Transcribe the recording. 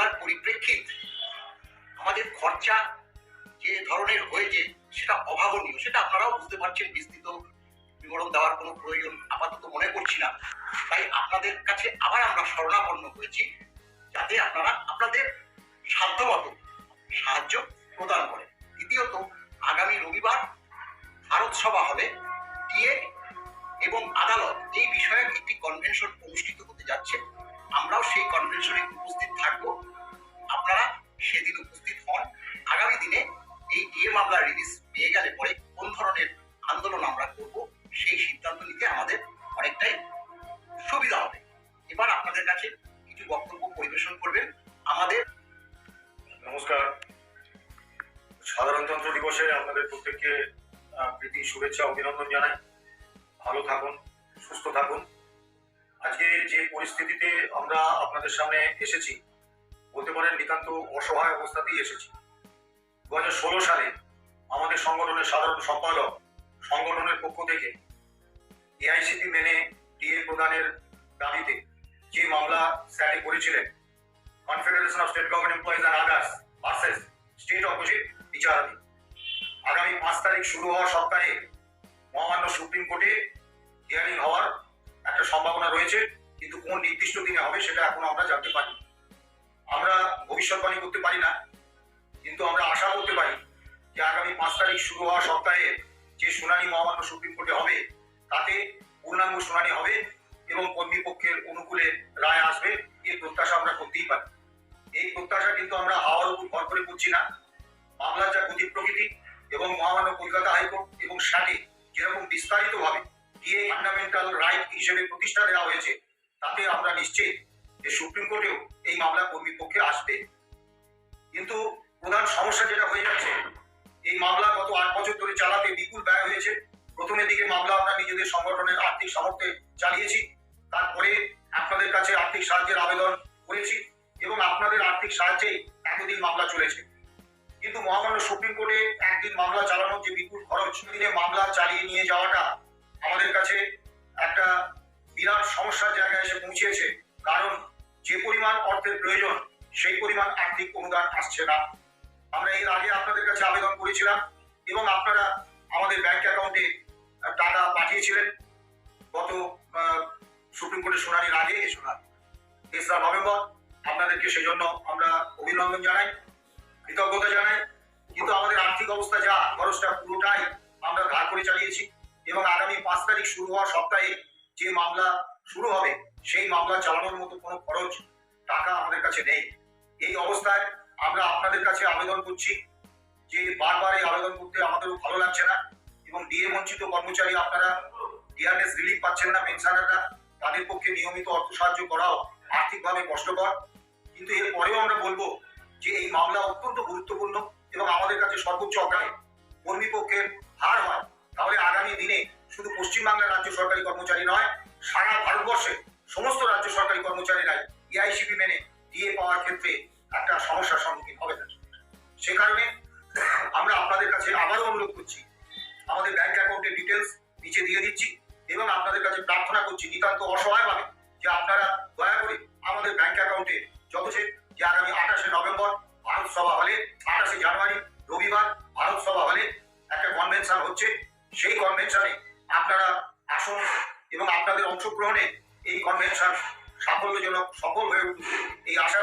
মামলার পরিপ্রেক্ষিত। আমাদের খরচা যে ধরনের হয়েছে, সেটা অভাবনীয়। সেটা আপনারাও বুঝতে পারছেন, বিস্তৃত বিবরণ দেওয়ার কোনো প্রয়োজন আপাতত মনে করছি না। তাই আপনাদের কাছে আবার আমরা শরণাপন্ন হয়েছি, যাতে আপনারা আপনাদের সাধ্যমতো সাহায্য প্রদান করেন। দ্বিতীয়ত, আগামী রবিবার ভারত সভা হবে ডিএ এবং আদালত এই বিষয়ে একটি কনভেনশন অনুষ্ঠিত হতে যাচ্ছে, আমরাও সেই কনভেনশনে উপস্থিত থাকব। সেদিন উপস্থিত হন। আগামী দিনে এই ডিএ মামলা রিলিজ পেয়ে গেলে পরে কোন ধরনের আন্দোলন আমরা করব, সেই সিদ্ধান্ত নিতে আমাদের অনেকটাই সুবিধা হবে। এবার আপনাদের কাছে কিছু বক্তব্য পরিবেশন করবেন। আমাদের নমস্কার। সাধারণতন্ত্র দিবসে আপনাদের প্রত্যেককে প্রীতি, শুভেচ্ছা, অভিনন্দন জানাই। ভালো থাকুন, সুস্থ থাকুন। আজকে যে পরিস্থিতিতে আমরা আপনাদের সামনে এসেছি বলতে পারেন নিতান্ত অসহায় অবস্থাতেই এসেছি। দু হাজার ষোলো সালে আমাদের সংগঠনের সাধারণ সম্পাদক সংগঠনের পক্ষ থেকে এআইসিপি মেনে ডিএ প্রদানের দাবিতে যে মামলা স্যারি করেছিলেন confederation of state government employees and others versus state opposite বিচারাধীন আগামী পাঁচ তারিখ শুরু হওয়া সপ্তাহে মহামান্য সুপ্রিম কোর্টে হিয়ারিং হওয়ার একটা সম্ভাবনা রয়েছে, কিন্তু কোন নির্দিষ্ট দিনে হবে সেটা এখন আমরা জানতে পারি আমরা ভবিষ্যৎবাণী করতে পারি না, কিন্তু আমরা আশা করতে পারি যে আগামী পাঁচ তারিখ শুরু হওয়া সপ্তাহে যে শুনানি মহামান্য সুপ্রিম কোর্টে হবে, তাতে পূর্ণাঙ্গ শুনানি হবে এবং কর্মীপক্ষের অনুকূলে রায় আসবে, এই প্রত্যাশা আমরা করতেই পারি। এই প্রত্যাশা কিন্তু আমরা হাওয়ার উপর ভর করে করছি না। মামলার যা গতি প্রকৃতি এবং মহামান্য কলকাতা হাইকোর্ট এবং স্যাটে যেরকম বিস্তারিতভাবে গিয়ে ফান্ডামেন্টাল রাইট হিসেবে প্রতিষ্ঠা দেওয়া হয়েছে, তাতে আমরা নিশ্চিত যে সুপ্রিম কোর্টেও এই মামলা কর্মী পক্ষে আসবে। কিন্তু প্রধান সমস্যা যেটা হয়ে যাচ্ছে, এই মামলা গত আট বছর ধরে চালাতে বিপুল ব্যয় হয়েছে। প্রথমের দিকে মামলা আমরা নিজেদের সংগঠনের আর্থিক সামর্থ্যে চালিয়েছি, তারপরে আপনাদের কাছে আর্থিক সাহায্যের আবেদন করেছি এবং আপনাদের আর্থিক সাহায্যে এতদিন মামলা চলেছে। কিন্তু মহামান্য সুপ্রিম কোর্টে একদিন মামলা চালানোর যে বিপুল খরচ দিনে মামলা চালিয়ে নিয়ে যাওয়াটা আমাদের কাছে একটা বিরাট সমস্যার জায়গায় এসে পৌঁছেছে। কারণ যে পরিমাণ অর্থের প্রয়োজন, সেই পরিমাণ আর্থিক অনুদান আসছে না। আমরা এর আগে আপনাদের কাছে আবেদন করেছিলাম এবং আপনারা আমাদের ব্যাংক অ্যাকাউন্টে টাকা পাঠিয়েছিলেন। গত সুপ্রিম কোর্টের শুনানির আগে, এই শুনানি। তেসরা নভেম্বর, আপনাদেরকে সেজন্য আমরা অভিনন্দন জানাই, কৃতজ্ঞতা জানাই। কিন্তু আমাদের আর্থিক অবস্থা যা, খরচটা পুরোটাই আমরা ধার করে চালিয়েছি এবং আগামী পাঁচ তারিখ শুরু হওয়ার সপ্তাহে যে মামলা শুরু হবে। সেই মামলা চালানোর মতো কোনো খরচ টাকা আমাদের কাছে নেই। এই অবস্থায় আমরা আপনাদের কাছে আবেদন করছি যে বারবার এই আবেদন করতে আমাদেরও ভালো লাগছে না এবং ডিএ বঞ্চিত কর্মচারী আপনারা ডিআরএস রিলিফ পাচ্ছেন না পেনশনাররা তাদের পক্ষে নিয়মিত অর্থ সাহায্য করাও আর্থিকভাবে কষ্টকর। কিন্তু এর পরেও আমরা বলব যে এই মামলা অত্যন্ত গুরুত্বপূর্ণ এবং আমাদের কাছে সর্বোচ্চ অগ্রাণে কর্মী পক্ষের হার হয়। তাহলে আগামী দিনে শুধু পশ্চিমবাংলার রাজ্য সরকারি কর্মচারী নয় সারা ভারতবর্ষে সমস্ত রাজ্য সরকারি কর্মচারীরাই এআইসিপি মেনে ডিএ পাওয়ার ক্ষেত্রে একটা সমস্যার সম্মুখীন হবে। না সে কারণে আমরা আপনাদের কাছে আবারও অনুরোধ করছি, আমাদের ব্যাংক অ্যাকাউন্টের ডিটেলস নিচে দিয়ে দিচ্ছি এবং আপনাদের কাছে প্রার্থনা করছি নিতান্ত অসহায়ভাবে যে আপনারা দয়া করে আমাদের ব্যাংক অ্যাকাউন্টে যথেষ্ট যে আগামী আঠাশে নভেম্বর ভারত সভা হলে, আঠাশে জানুয়ারি রবিবার ভারত সভা হলে একটা কনভেনশন হচ্ছে। সেই কনভেনশনে আপনারা আসুন এবং আপনাদের অংশগ্রহণে এই কনভেনশন সাফল্যজনক সফল হয়ে উঠবে এই আশা